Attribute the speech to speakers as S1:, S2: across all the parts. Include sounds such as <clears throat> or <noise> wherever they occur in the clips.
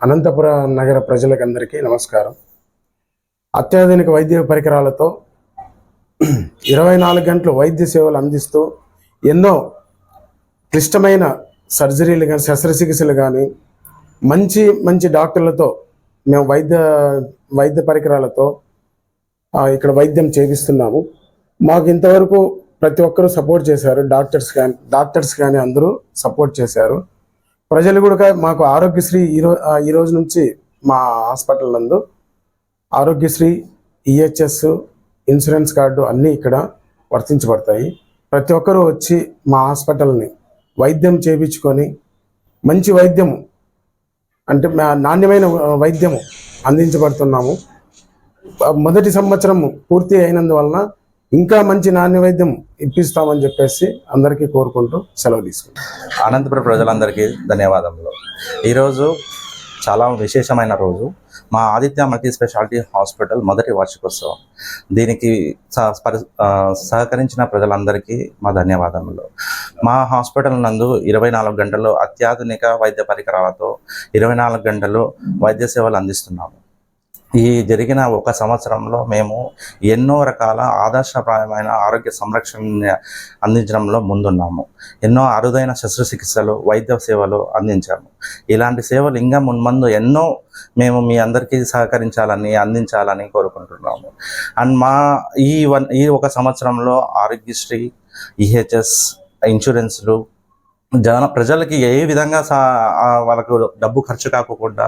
S1: అనంతపుర నగర ప్రజలకందరికీ నమస్కారం. అత్యాధునిక వైద్య పరికరాలతో <clears throat> ఇరవై నాలుగు గంటలు వైద్య సేవలు అందిస్తూ ఎన్నో క్లిష్టమైన సర్జరీలు కానీ శస్త్రచికిత్సలు కానీ మంచి మంచి డాక్టర్లతో మేము వైద్య వైద్య పరికరాలతో ఇక్కడ వైద్యం చేపిస్తున్నాము. మాకు ఇంతవరకు ప్రతి ఒక్కరూ సపోర్ట్ చేశారు. డాక్టర్స్ కానీ డాక్టర్స్ కానీ అందరూ సపోర్ట్ చేశారు. ప్రజలు కూడా మాకు ఆరోగ్యశ్రీ ఈ ఈ రోజు నుంచి మా హాస్పిటల్ నందు ఆరోగ్యశ్రీ ఈహెచ్ఎస్ ఇన్సూరెన్స్ కార్డు అన్నీ ఇక్కడ వర్తించబడతాయి. ప్రతి ఒక్కరూ వచ్చి మా హాస్పిటల్ని వైద్యం చేయించుకొని మంచి వైద్యము అంటే మా- నాణ్యమైన వైద్యము అందించబడుతున్నాము. మొదటి సంవత్సరం పూర్తి అయినందువలన ఇంకా మంచి నాణ్య వైద్యం ఇప్పిస్తామని చెప్పేసి అందరికీ కోరుకుంటూ సెలవు తీసుకుంటాం.
S2: అనంతపురం ప్రజలందరికీ ధన్యవాదములు. ఈరోజు చాలా విశేషమైన రోజు. మా ఆదిత్య మల్టీ స్పెషాలిటీ హాస్పిటల్ మొదటి వార్షికోత్సవం. దీనికి సహ- పరి- సహకరించిన ప్రజలందరికీ మా ధన్యవాదములు. మా హాస్పిటల్ నందు ఇరవై నాలుగు గంటలు అత్యాధునిక వైద్య పరికరాలతో ఇరవై నాలుగు గంటలు వైద్య సేవలు అందిస్తున్నాము. ఈ జరిగిన ఒక సంవత్సరంలో మేము ఎన్నో రకాల ఆదర్శప్రాయమైన ఆరోగ్య సంరక్షణ అందించడంలో ముందున్నాము. ఎన్నో అరుదైన శస్త్రచికిత్సలు వైద్య సేవలు అందించాము. ఇలాంటి సేవలు ఇంకా మున్మందు ఎన్నో మేము మీ అందరికీ సహకరించాలని అందించాలని కోరుకుంటున్నాము. అండ్ మా ఈ వన్ ఈ ఒక సంవత్సరంలో ఆరోగ్యశ్రీ ఈహెచ్ఎస్ ఇన్సూరెన్స్లు జన ప్రజలకి ఏ విధంగా సా వాళ్ళకు డబ్బు ఖర్చు కాకుండా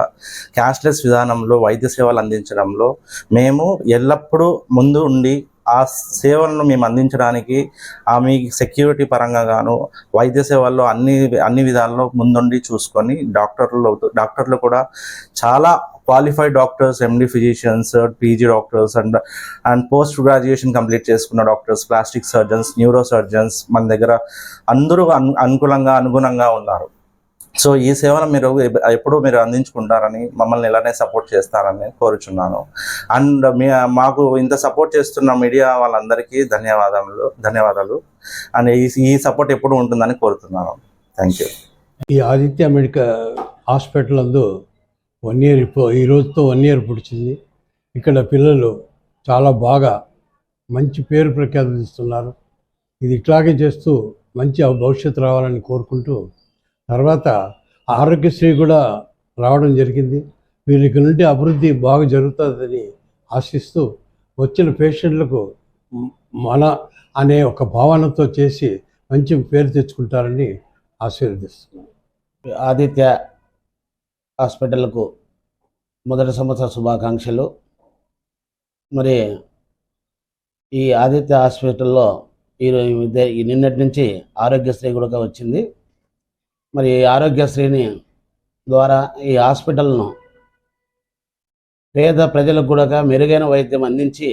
S2: క్యాష్లెస్ విధానంలో వైద్య సేవలు అందించడంలో మేము ఎల్లప్పుడూ ముందు ఉండి ఆ సేవలను మేము అందించడానికి ఆ మీ సెక్యూరిటీ పరంగా గాను వైద్య సేవల్లో అన్ని అన్ని విధాల్లో ముందుండి చూసుకొని డాక్టర్లు డాక్టర్లు కూడా చాలా qualified doctors MD physicians PG doctors and and post graduation complete చేసుకున్న doctors plastic surgeons neuro surgeons మన దగ్గర అందరూ అను అనుకూలంగా అనుగుణంగా ఉన్నారు. సో ఈ సేవను మీరు ఎప్పుడూ మీరు అందించుకుంటారని మమ్మల్ని ఇలానే సపోర్ట్ చేస్తారని కోరుచున్నాను. అండ్ మీ మాకు ఇంత సపోర్ట్ చేస్తున్న మీడియా వాళ్ళందరికీ ధన్యవాదములు ధన్యవాదాలు. అండ్ ఈ ఈ సపోర్ట్ ఎప్పుడు ఉంటుందని కోరుతున్నాను. థ్యాంక్ యూ
S3: ఈ ఆదిత్య మెడికల్ హాస్పిటల్ అందు వన్ ఇయర్ ఇప్పుడు ఈ రోజుతో వన్ ఇయర్ పుడిచింది. ఇక్కడ పిల్లలు చాలా బాగా మంచి పేరు ప్రఖ్యాతిస్తున్నారు ఇది ఇట్లాగే చేస్తూ మంచి భవిష్యత్తు రావాలని కోరుకుంటూ తర్వాత ఆరోగ్యశ్రీ కూడా రావడం జరిగింది. వీరికి నుండి అభివృద్ధి బాగా జరుగుతుందని ఆశిస్తూ వచ్చిన పేషెంట్లకు మన అనే ఒక భావనతో చేసి మంచి పేరు తెచ్చుకుంటారని ఆశీర్వదిస్తున్నాను
S4: ఆదిత్య హాస్పిటల్కు మొదటి సంవత్సర శుభాకాంక్షలు. మరి ఈ ఆదిత్య హాస్పిటల్లో ఈరోజు ఈ నిన్నటి నుంచి ఆరోగ్యశ్రీ కూడా వచ్చింది. మరి ఈ ఆరోగ్యశ్రీని ద్వారా ఈ హాస్పిటల్ను పేద ప్రజలకు కూడా మెరుగైన వైద్యం అందించి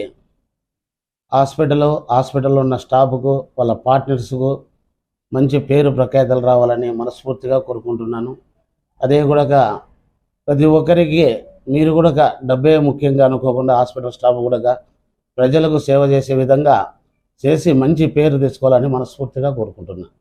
S4: హాస్పిటల్ హాస్పిటల్లో ఉన్న స్టాఫ్కు వాళ్ళ పార్ట్నర్స్కు మంచి పేరు ప్రఖ్యాతలు రావాలని మనస్ఫూర్తిగా కోరుకుంటున్నాను. అదే కూడా ప్రతి ఒక్కరికి మీరు కూడా డబ్బే ముఖ్యంగా అనుకోకుండా హాస్పిటల్ స్టాఫ్ కూడా ప్రజలకు సేవ చేసే విధంగా చేసి మంచి పేరు తెచ్చుకోవాలని మనస్ఫూర్తిగా కోరుకుంటున్నాను